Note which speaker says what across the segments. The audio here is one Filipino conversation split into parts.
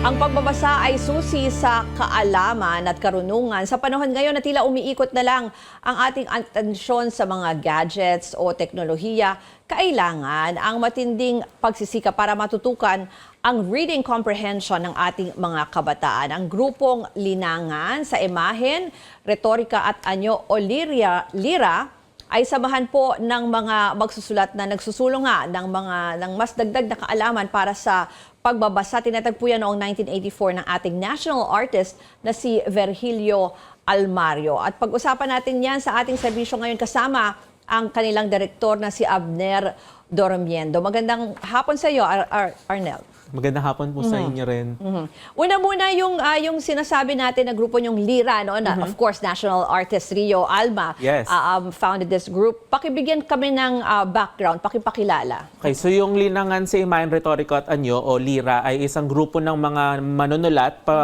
Speaker 1: Ang pagbabasa ay susi sa kaalaman at karunungan. Sa panahon ngayon na tila umiikot na lang ang ating atensyon sa mga gadgets o teknolohiya, kailangan ang matinding pagsisika para matutukan ang reading comprehension ng ating mga kabataan. Ang grupong Linangan sa Imahen, Retorika at Anyo o Liria, Lira ay samahan po ng mga magsusulat na nagsusulong nga ng mga ng mas dagdag na kaalaman para sa pagbabasa. Tinatagpo yan noong 1984 ng ating national artist na si Virgilio Almario. At pag-usapan natin yan sa ating serbisyo ngayon kasama ang kanilang direktor na si Abner Dormiendo. Magandang hapon sa iyo, Ar- Ar- Arnel.
Speaker 2: Magandang hapon po sa inyo rin.
Speaker 1: Mhm. Una muna yung ah, yung sinasabi natin na grupo yung Lira no na of course national artist Rio Alma
Speaker 2: Yes.
Speaker 1: ah, um, founded this group. Pakibigyan kami ng ah, background, pakipakilala.
Speaker 2: Okay, so yung Linangan sa Imayan Retoriko at Anyo o LIRA ay isang grupo ng mga manunulat, pa,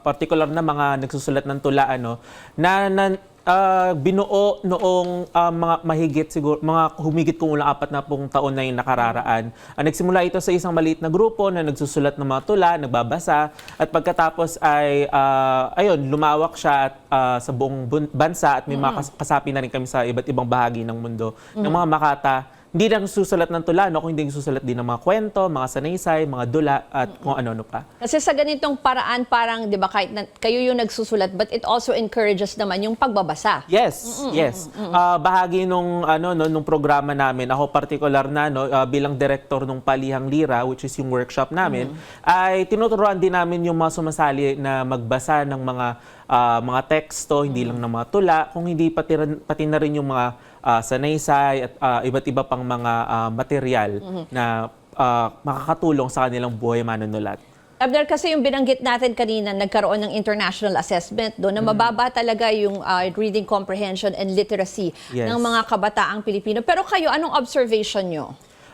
Speaker 2: particular na mga nagsusulat ng tula ano, na, na ah, binuo noong ah, mga mahigit siguro mga humigit kung ulang apat na pong taon na yung nakararaan. Ah, nagsimula ito sa isang maliit na grupo na nagsusulat ng mga tula, nagbabasa at pagkatapos ay ah, ayun, lumawak siya at, ah, sa buong bansa at may mga kas- kasapi na rin kami sa iba't ibang bahagi ng mundo. Ng mga makata hindi lang susulat ng tula, no? kundi susulat din ng mga kwento, mga sanaysay, mga dula, at kung ano-ano pa.
Speaker 1: Kasi sa ganitong paraan parang 'di ba kahit na, kayo yung nagsusulat but it also encourages naman yung pagbabasa.
Speaker 2: Yes, yes. Ah, bahagi nung ano no nung programa namin, ako particular na no ah, bilang director nung Palihang Lira which is yung workshop namin, ay tinuturuan din namin yung mga sumasali na magbasa ng mga ah, mga teksto, hindi lang ng mga tula, kung hindi pati, pati na rin yung mga ah, sanaysay at ah, iba't iba pang mga ah, material na ah, makakatulong sa kanilang buhay manunulat.
Speaker 1: Abner, kasi yung binanggit natin kanina, nagkaroon ng international assessment doon na
Speaker 2: Mm.
Speaker 1: mababa talaga yung ah, reading comprehension and literacy
Speaker 2: Yes.
Speaker 1: ng mga kabataang Pilipino. Pero kayo, anong observation nyo?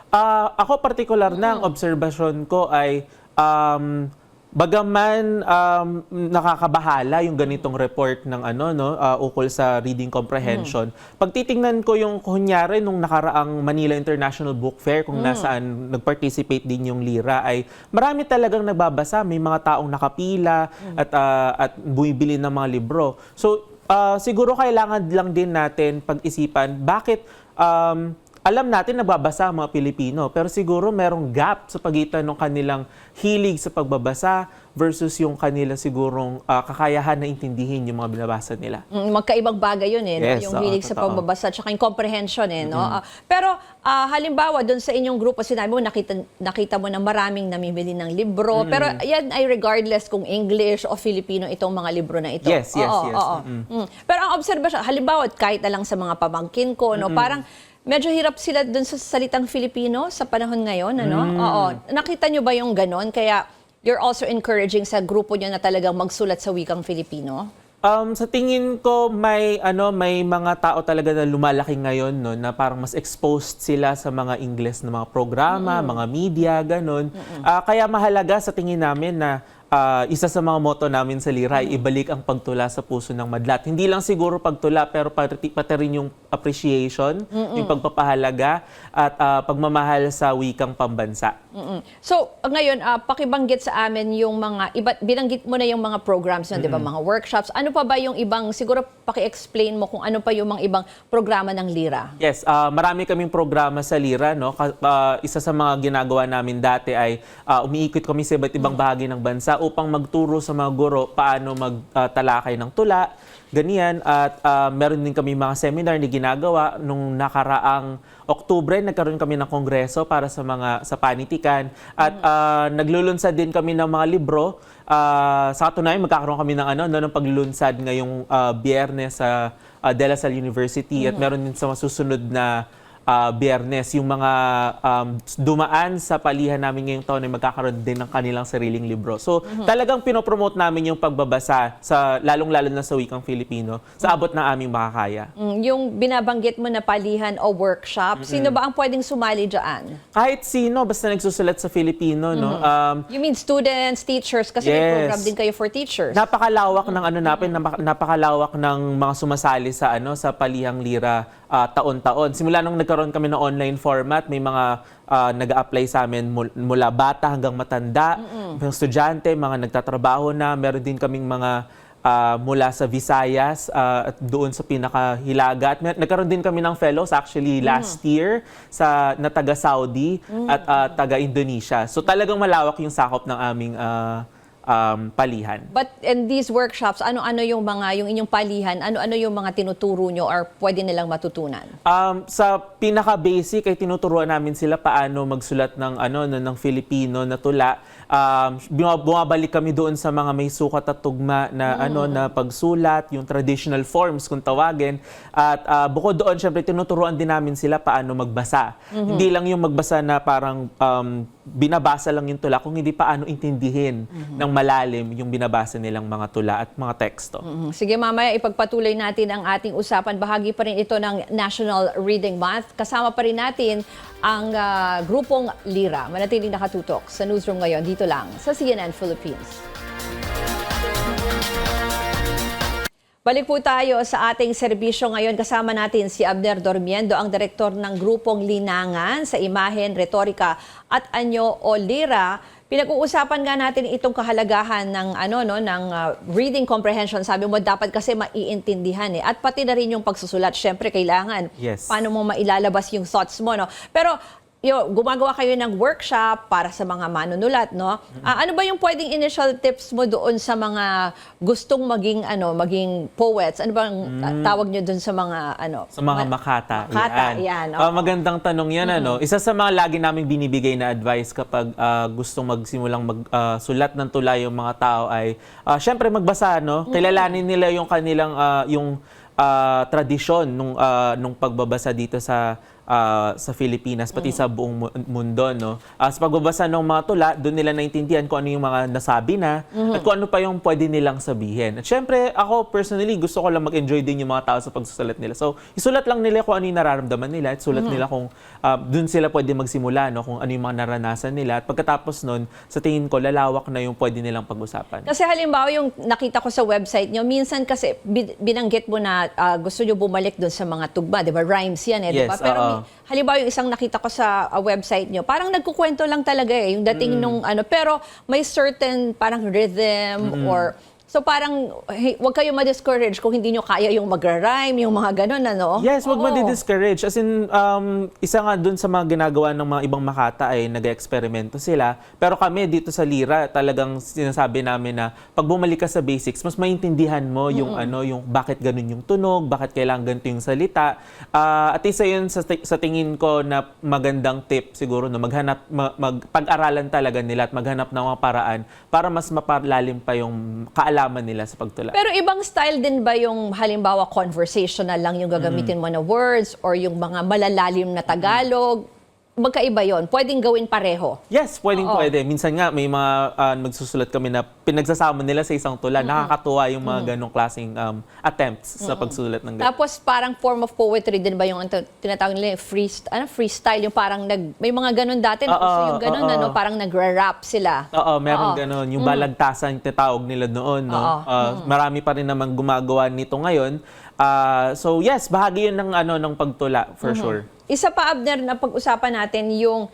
Speaker 2: Ah, ako particular na ang obserbasyon ko ay um, bagaman um, nakakabahala yung ganitong report ng ano no ah, ukol sa reading comprehension. Pag titingnan ko yung kunyari nung nakaraang Manila International Book Fair kung nasaan nag-participate din yung Lira ay marami talagang nagbabasa, may mga taong nakapila at ah, at bumibili ng mga libro. So ah, siguro kailangan lang din natin pag-isipan bakit um, alam natin nagbabasa ang mga Pilipino, pero siguro merong gap sa pagitan ng kanilang hilig sa pagbabasa versus yung kanila sigurong ah, kakayahan na intindihin yung mga binabasa nila.
Speaker 1: Mm, Magkaibang bagay yun eh, no?
Speaker 2: Yes,
Speaker 1: yung
Speaker 2: oo,
Speaker 1: hilig sa
Speaker 2: totoo.
Speaker 1: pagbabasa at yung comprehension eh. No? Ah, pero ah, halimbawa, doon sa inyong grupo, sinabi mo, nakita, nakita mo na maraming namimili ng libro. Pero yan ay regardless kung English o Filipino itong mga libro na ito.
Speaker 2: Yes, yes,
Speaker 1: Oo,
Speaker 2: yes.
Speaker 1: oo. Mm. Pero ang observation, halimbawa, kahit na lang sa mga pamangkin ko, no, parang medyo hirap sila doon sa salitang Filipino sa panahon ngayon. Ano?
Speaker 2: Mm.
Speaker 1: Oo. Nakita nyo ba yung ganon? Kaya you're also encouraging sa grupo nyo na talagang magsulat sa wikang Filipino?
Speaker 2: Um, sa tingin ko may ano may mga tao talaga na lumalaki ngayon no na parang mas exposed sila sa mga English na mga programa, mga media ganun. Ah, kaya mahalaga sa tingin namin na ah, isa sa mga motto namin sa Lira ay ibalik ang pagtula sa puso ng madlat. Hindi lang siguro pagtula pero pati, pati rin yung appreciation, yung pagpapahalaga at ah, pagmamahal sa wikang pambansa.
Speaker 1: Mm-mm. So, ngayon, ah, pakibanggit sa amin yung mga, iba, binanggit mo na yung mga programs yun, di ba? Mga workshops. Ano pa ba yung ibang, siguro paki-explain mo kung ano pa yung mga ibang programa ng Lira?
Speaker 2: Yes, ah, marami kaming programa sa Lira. No? Ka- ah, isa sa mga ginagawa namin dati ay ah, umiikot kami sa iba't ibang bahagi ng bansa upang magturo sa mga guro paano magtalakay ng tula, ganyan. At ah, meron din kami mga seminar na ginagawa nung nakaraang Oktubre, nagkaroon kami ng kongreso para sa mga sa panitikan. At ah, naglulunsad din kami ng mga libro. Ah, sa katunayan, magkakaroon kami ng ano, no, ng paglulunsad ngayong ah, biyernes sa ah, De La Salle University at meron din sa masusunod na ah, biyernes yung mga um, dumaan sa palihan namin ngayong taon ay magkakaroon din ng kanilang sariling libro. So talagang pinopromote namin yung pagbabasa sa lalong-lalo na sa wikang Filipino sa abot ng aming makakaya.
Speaker 1: Mm, yung binabanggit mo na palihan o workshop, sino ba ang pwedeng sumali dyan?
Speaker 2: Kahit sino basta nagsusulat sa Filipino no. Um,
Speaker 1: You mean students, teachers? Kasi may
Speaker 2: Yes.
Speaker 1: program din kayo for teachers.
Speaker 2: Napakalawak ng ano natin, napaka- napakalawak ng mga sumasali sa ano sa Palihang Lira ah, taon-taon. Simula nung nagkaroon nagkaroon kami ng online format. May mga ah, nag-a-apply sa amin mul- mula bata hanggang matanda, mga estudyante, mga nagtatrabaho na. Meron din kaming mga ah, mula sa Visayas ah, at doon sa pinakahilaga. At mer- nagkaroon din kami ng fellows actually last year sa na taga Saudi at ah, taga Indonesia. So talagang malawak yung sakop ng aming ah, um, palihan.
Speaker 1: But in these workshops, ano-ano yung mga, yung inyong palihan, ano-ano yung mga tinuturo nyo or pwede nilang matutunan?
Speaker 2: Um, sa pinaka-basic ay tinuturuan namin sila paano magsulat ng ano no, ng Filipino na tula. Um, buma- bumabalik kami doon sa mga may sukat at tugma na ano na pagsulat, yung traditional forms kung tawagin. At ah, bukod doon, syempre tinuturuan din namin sila paano magbasa. Hindi lang yung magbasa na parang um, binabasa lang yung tula, kung hindi paano intindihin ng malalim yung binabasa nilang mga tula at mga teksto.
Speaker 1: Mhm. Sige mamaya ipagpatuloy natin ang ating usapan. Bahagi pa rin ito ng National Reading Month. Kasama pa rin natin ang ah, grupong Lira. Manatiling nakatutok sa newsroom ngayon dito lang sa CNN Philippines. Balik po tayo sa ating serbisyo ngayon. Kasama natin si Abner Dormiendo, ang direktor ng grupong Linangan sa Imahen, Retorika at Anyo o Lira. Pinag-uusapan nga natin itong kahalagahan ng ano no ng uh, reading comprehension. Sabi mo dapat kasi maiintindihan eh. At pati na rin yung pagsusulat. Syempre kailangan
Speaker 2: Yes.
Speaker 1: paano mo mailalabas yung thoughts mo no. Pero yo, gumagawa kayo ng workshop para sa mga manunulat, no? Ah, ano ba yung pwedeng initial tips mo doon sa mga gustong maging ano, maging poets? Ano bang ta- tawag nyo doon sa mga ano?
Speaker 2: Sa mga makata.
Speaker 1: Makata, yan,
Speaker 2: Ah,
Speaker 1: oo.
Speaker 2: magandang tanong yan. Ano? Isa sa mga lagi naming binibigay na advice kapag ah, gustong magsimulang magsulat ng tula yung mga tao ay, ah, syempre magbasa, no? Kilalanin nila yung kanilang, ah, yung ah, tradisyon nung, ah, nung pagbabasa dito sa ah, sa Pilipinas, pati sa buong mu- mundo. No? Ah, sa pagbabasa ng mga tula, doon nila naintindihan kung ano yung mga nasabi na at kung ano pa yung pwede nilang sabihin. At syempre, ako personally, gusto ko lang mag-enjoy din yung mga tao sa pagsusulat nila. So, isulat lang nila kung ano yung nararamdaman nila at sulat nila kung ah, doon sila pwede magsimula, no? kung ano yung mga naranasan nila. At pagkatapos nun, sa tingin ko, lalawak na yung pwede nilang pag-usapan.
Speaker 1: Kasi halimbawa yung nakita ko sa website nyo, minsan kasi bin- binanggit mo na ah, gusto nyo bumalik doon sa mga tugma, di ba? Rhymes yan eh, di ba?
Speaker 2: Yes,
Speaker 1: Pero
Speaker 2: oo.
Speaker 1: Halimbawa yung isang nakita ko sa ah, website nyo, parang nagkukwento lang talaga eh, yung dating
Speaker 2: Mm.
Speaker 1: nung ano, pero may certain parang rhythm or So parang hey, wag kayo ma-discourage kung hindi nyo kaya yung magra-rhyme, yung mga ganun ano.
Speaker 2: Yes, wag
Speaker 1: Oo.
Speaker 2: ma-discourage. As in, um, isa nga dun sa mga ginagawa ng mga ibang makata ay nag-eksperimento sila. Pero kami dito sa Lira, talagang sinasabi namin na pag bumalik ka sa basics, mas maintindihan mo yung ano, yung bakit ganun yung tunog, bakit kailangan ganito yung salita. Ah, at isa yun sa, ti- sa tingin ko na magandang tip siguro no maghanap ma- mag-pag-aralan talaga nila at maghanap ng mga paraan para mas mapalalim pa yung kaalaman nila sa pagtula.
Speaker 1: Pero ibang style din ba yung halimbawa conversational lang yung gagamitin
Speaker 2: Mm.
Speaker 1: mo na words or yung mga malalalim na Tagalog? Magkaiba yon. Pwedeng gawin pareho.
Speaker 2: Yes, pwedeng
Speaker 1: Oo.
Speaker 2: pwede. Minsan nga may mga ah, magsusulat kami na pinagsasama nila sa isang tula. Nakakatuwa yung mga ganong klaseng um, attempts sa pagsulat ng ganun.
Speaker 1: Tapos parang form of poetry din ba yung tinatawag nila yung freest, ano, freestyle, yung parang nag, may mga ganun dati,
Speaker 2: Oo,
Speaker 1: uso yung ganun,
Speaker 2: oo.
Speaker 1: ano, parang nagra-rap sila.
Speaker 2: Oo, meron
Speaker 1: Oo.
Speaker 2: ganon. Yung balagtasan, tinatawag nila noon. No?
Speaker 1: Oo.
Speaker 2: Ah, Marami pa rin naman gumagawa nito ngayon. Ah, so yes, bahagi yun ng, ano, ng pagtula, for sure.
Speaker 1: Isa pa, Abner, na pag-usapan natin yung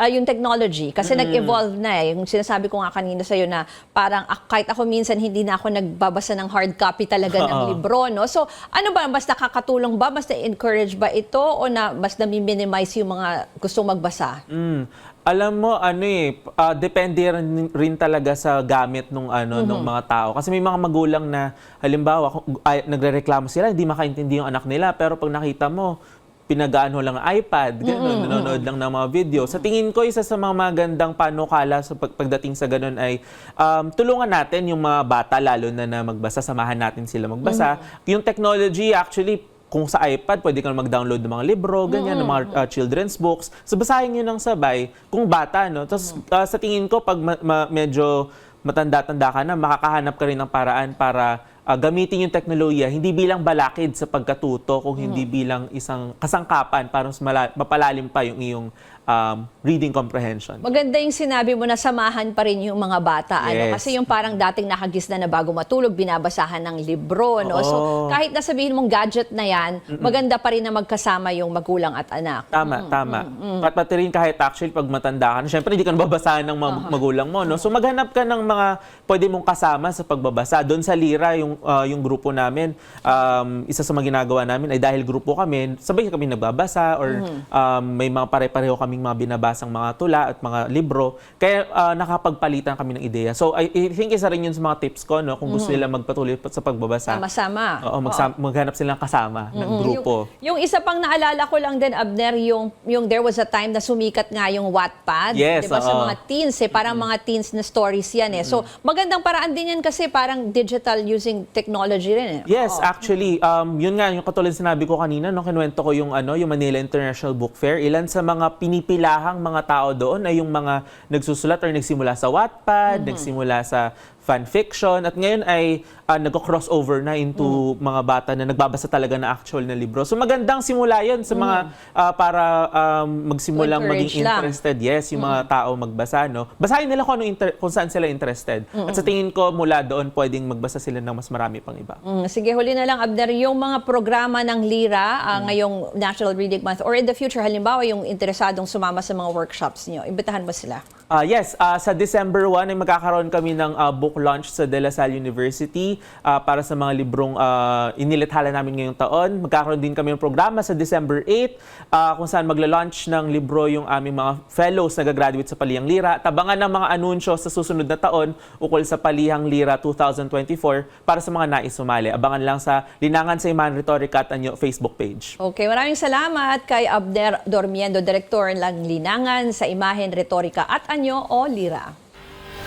Speaker 1: ah, yung technology. Kasi nag-evolve na eh. Yung sinasabi ko nga kanina sa'yo na parang ah, kahit ako minsan hindi na ako nagbabasa ng hard copy talaga ng
Speaker 2: Oo.
Speaker 1: libro. No? So ano ba, mas nakakatulong ba? Mas na-encourage ba ito? O na, mas na-minimize yung mga gustong magbasa?
Speaker 2: Mm. Alam mo, ano eh, ah, depende rin, rin talaga sa gamit nung ano nung mga tao. Kasi may mga magulang na halimbawa kung- ay, nagrereklamo sila, hindi makaintindi yung anak nila, pero pag nakita mo, pinagaano lang ang iPad, gano'n, nanonood lang ng mga video. Sa tingin ko, isa sa mga magandang panukala sa pag- pagdating sa ganun ay um, tulungan natin yung mga bata, lalo na na magbasa, samahan natin sila magbasa. Yung technology, actually, kung sa iPad, pwede kang mag-download ng mga libro, ganyan, ng mga uh, children's books. So, basahin nyo ng sabay kung bata, no? Tapos, uh, sa tingin ko, pag ma- ma- medyo matanda-tanda ka na, makakahanap ka rin ng paraan para ah, gamitin yung teknolohiya hindi bilang balakid sa pagkatuto kung hindi
Speaker 1: Mm.
Speaker 2: bilang isang kasangkapan para mas mapalalim pa yung iyong um, reading comprehension.
Speaker 1: Maganda yung sinabi mo na samahan pa rin yung mga bata. Ano?
Speaker 2: Yes.
Speaker 1: Kasi yung parang dating nakagisna na bago matulog, binabasahan ng libro. No? So
Speaker 2: Oo.
Speaker 1: kahit na sabihin mong gadget na yan, maganda pa rin na magkasama yung magulang at anak.
Speaker 2: Tama, tama. At pati rin kahit actually pag matanda ka na, syempre hindi ka nababasahan ng mga magulang mo, no? So maghanap ka ng mga pwede mong kasama sa pagbabasa. Doon sa Lira, yung, ah, yung grupo namin, um, isa sa mga ginagawa namin ay dahil grupo kami, sabay kami nagbabasa or um, may mga pare-pareho kaming mga binabasang mga tula at mga libro. Kaya ah, nakapagpalitan kami ng ideya. So I, I think isa rin yun sa mga tips ko, no? Kung gusto nila magpatuloy pa sa pagbabasa.
Speaker 1: Sama-sama.
Speaker 2: Oo, magsam- maghanap silang kasama ng grupo.
Speaker 1: Yung, yung isa pang naalala ko lang din, Abner, yung, yung there was a time na sumikat nga yung Wattpad.
Speaker 2: Yes,
Speaker 1: diba, Sa
Speaker 2: oo.
Speaker 1: mga teens, eh, parang mga teens na stories yan eh. So, magandang paraan din yan kasi parang digital using technology rin eh.
Speaker 2: Yes,
Speaker 1: Oo.
Speaker 2: actually, um, yun nga, yung katulad sinabi ko kanina, no, kinuwento ko yung, ano, yung Manila International Book Fair. Ilan sa mga pinipilahang mga tao doon ay yung mga nagsusulat or nagsimula sa Wattpad, nagsimula sa fan fiction, at ngayon ay uh, nagko-crossover na into mga bata na nagbabasa talaga na actual na libro. So magandang simula yun sa mga ah, para um, magsimulang maging
Speaker 1: lang.
Speaker 2: interested. Yes, yung mga tao magbasa, no? Basahin nila kung, ano inter- kung saan sila interested. At sa tingin ko, mula doon, pwedeng magbasa sila ng mas marami pang iba.
Speaker 1: Mm, sige, huli na lang, Abner, yung mga programa ng Lira ah, ngayong National Reading Month or in the future, halimbawa yung interesadong sumama sa mga workshops niyo, imbitahan mo sila.
Speaker 2: Ah, yes, ah, sa December 1 ay magkakaroon kami ng ah, book launch sa De La Salle University ah, para sa mga librong uh, inilathala namin ngayong taon. Magkakaroon din kami ng programa sa December 8 ah, kung saan magla-launch ng libro yung aming mga fellows na gagraduate sa Palihang Lira. Tabangan ng mga anunsyo sa susunod na taon ukol sa Palihang Lira 2024 para sa mga nais sumali. Abangan lang sa Linangan sa Iman Retorica at Anyo Facebook page.
Speaker 1: Okay, maraming salamat kay Abner Dormiendo, Direktor ng Linangan sa Imahen, Retorika at Anyo o Lira.